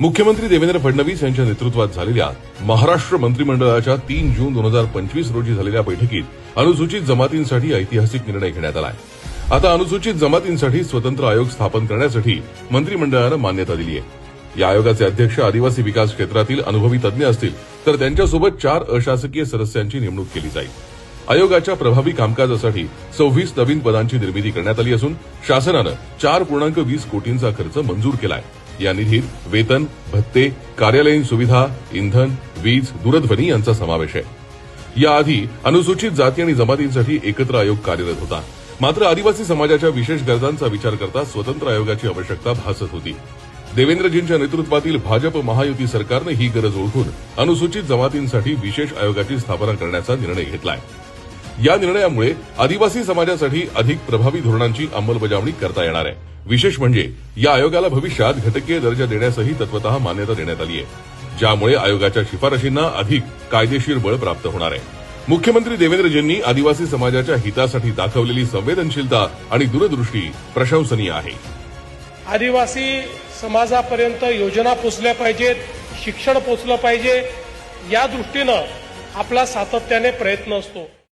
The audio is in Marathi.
मुख्यमंत्री देवेंद्र फडणवीस यांच्या नेतृत्वात झालेल्या महाराष्ट्र मंत्रिमंडळाच्या तीन जून दोन हजार पंचवीस रोजी झालेल्या बैठकीत अनुसूचित जमातींसाठी ऐतिहासिक निर्णय घेण्यात आला आहे आता अनुसूचित जमातींसाठी स्वतंत्र आयोग स्थापन करण्यासाठी मंत्रिमंडळानं मान्यता दिली आहे. या आयोगाचे अध्यक्ष आदिवासी विकास क्षेत्रातील अनुभवी तज्ज्ञ असतील तर त्यांच्यासोबत चार अशासकीय सदस्यांची नेमणूक केली जाईल. आयोगाच्या प्रभावी कामकाजासाठी सव्वीस नवीन पदांची निर्मिती करण्यात आली असून शासनानं चार पूर्णांक वीस कोटींचा खर्च मंजूर केला आहे या निधीत वेतन भत्ते कार्यालयीन सुविधा इंधन वीज दूरध्वनी यांचा समावेश आहे. याआधी अनुसूचित जाती आणि जमातींसाठी एकत्र आयोग कार्यरत होता. मात्र आदिवासी समाजाच्या विशेष गरजांचा विचार करता स्वतंत्र आयोगाची आवश्यकता भासत होती. देवेंद्रजींच्या नेतृत्वातील भाजप महायुती सरकारनं ही गरज ओळखून अनुसूचित जमातींसाठी विशेष आयोगाची स्थापना करण्याचा निर्णय घेतलाय. या निर्णयामुळे आदिवासी समाजासाठी अधिक प्रभावी धोरणांची अंमलबजावणी करता येणार आहे. विशेष म्हणजे या आयोगाला भविष्यात घटकीय दर्जा देण्यासही तत्वतः मान्यता देण्यात आली आहे ज्यामुळे आयोगाच्या शिफारशींना अधिक कायदेशीर बळ प्राप्त होणार आहे. मुख्यमंत्री देवेंद्रजींनी आदिवासी समाजाच्या हितासाठी दाखवलेली संवेदनशीलता आणि दूरदृष्टी प्रशंसनीय आहे. आदिवासी समाजापर्यंत योजना पोचल्या पाहिजेत शिक्षण पोचलं पाहिजे या दृष्टीनं आपला सातत्याने प्रयत्न असतो.